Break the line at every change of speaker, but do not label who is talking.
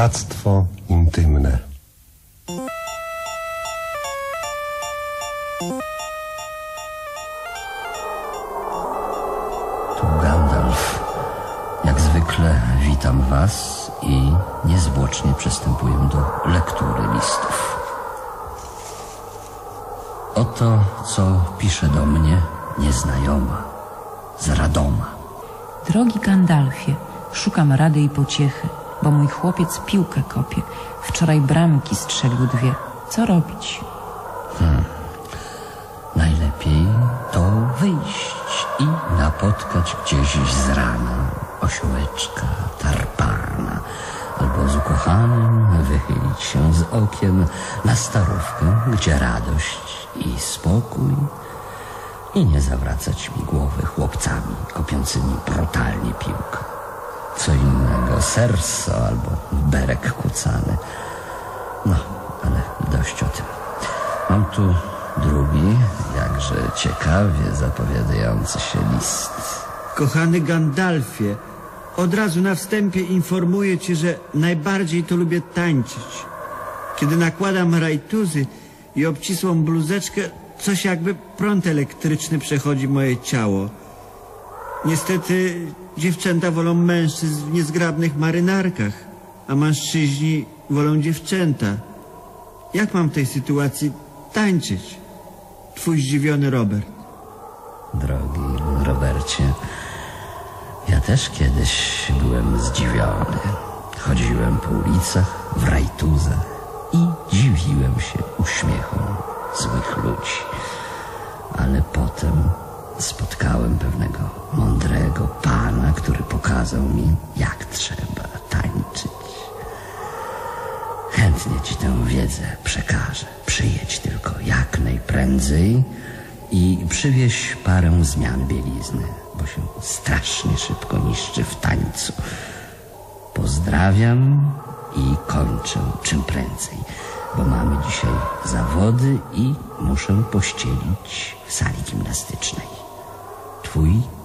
Lewactwo intymne.
Tu Gandalf. Jak zwykle witam was i niezwłocznie przystępuję do lektury listów. Oto, co pisze do mnie nieznajoma z Radoma.
Drogi Gandalfie, szukam rady i pociechy, bo mój chłopiec piłkę kopie. Wczoraj bramki strzelił dwie. Co robić?
Najlepiej to wyjść i napotkać gdzieś z rana osiołeczka, tarpana, albo z ukochanym wychylić się z okien na starówkę, gdzie radość i spokój i nie zawracać mi głowy chłopcami kopiącymi brutalnie piłkę. Co innego serso albo berek kucany. No, ale dość o tym. Mam tu drugi, jakże ciekawie zapowiadający się list.
Kochany Gandalfie, od razu na wstępie informuję cię, że najbardziej to lubię tańczyć. Kiedy nakładam rajtuzy i obcisłą bluzeczkę, coś jakby prąd elektryczny przechodzi moje ciało. Niestety dziewczęta wolą mężczyzn w niezgrabnych marynarkach, a mężczyźni wolą dziewczęta. Jak mam w tej sytuacji tańczyć? Twój zdziwiony Robert.
Drogi Robercie, ja też kiedyś byłem zdziwiony. Chodziłem po ulicach w rajtuzach i dziwiłem się spotkałem pewnego mądrego pana, który pokazał mi, jak trzeba tańczyć. Chętnie ci tę wiedzę przekażę. Przyjedź tylko jak najprędzej i przywieź parę zmian bielizny, bo się strasznie szybko niszczy w tańcu. Pozdrawiam i kończę czym prędzej, bo mamy dzisiaj zawody i muszę pościelić w sali gimnastycznej. Twój Gandalf.